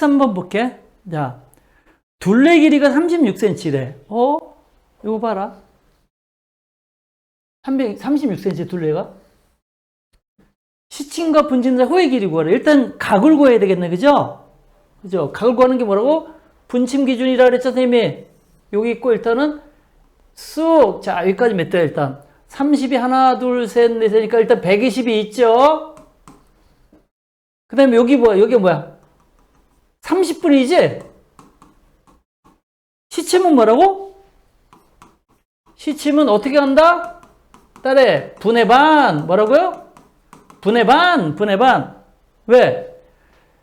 13번 볼게. 자, 둘레 길이가 36cm래. 어? 이거 봐라. 300, 36cm 둘레가. 시침과 분침사 호의 길이 구하래. 일단 각을 구해야 되겠네. 그죠? 그죠? 각을 구하는 게 뭐라고? 분침 기준이라 그랬죠, 선생님이. 여기 있고 일단은 쑥. 자, 여기까지 몇 대야, 일단. 30이 하나, 둘, 셋, 넷이니까 일단 120이 있죠? 그 다음에 여기 뭐야? 여기 뭐야? 30분이지? 시침은 뭐라고? 시침은 어떻게 한다? 딸에 분의 반 뭐라고요? 분의 반 분의 반 왜?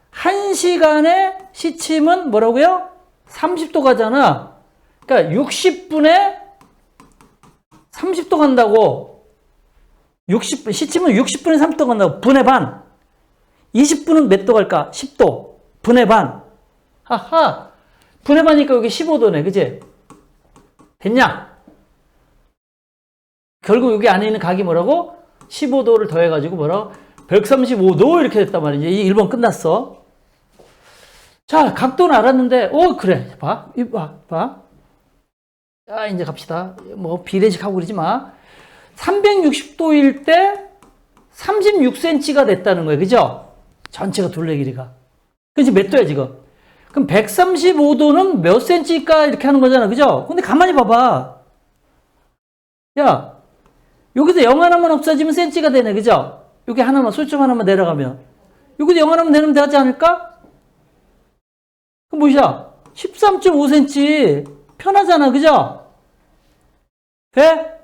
한 시간에 시침은 뭐라고요? 30도 가잖아 그러니까 60분에 30도 간다고 60분 시침은 60분에 30도 간다고 분의 반 20분은 몇 도 갈까? 10도 분의 반 하하 분의 반이니까 여기 15도네 그지? 됐냐? 결국 여기 안에 있는 각이 뭐라고? 15도를 더해가지고 뭐라고? 135도 이렇게 됐단 말이지. 이 1번 끝났어. 자, 각도는 알았는데, 오, 그래. 봐. 이 봐. 봐. 자, 이제 갑시다. 뭐, 비례식 하고 그러지 마. 360도일 때 36cm가 됐다는 거예요. 그죠? 전체가 둘레 길이가. 그지 몇 도야, 지금? 그럼 135도는 몇 cm일까? 이렇게 하는 거잖아. 그죠? 근데 가만히 봐봐. 야, 여기서 0 하나만 없어지면 cm가 되네. 그죠? 여기 하나만, 소점 하나만 내려가면. 여기도 0 하나만 내려면 되지 않을까? 그럼 뭐야? 13.5cm. 편하잖아. 그죠? 돼?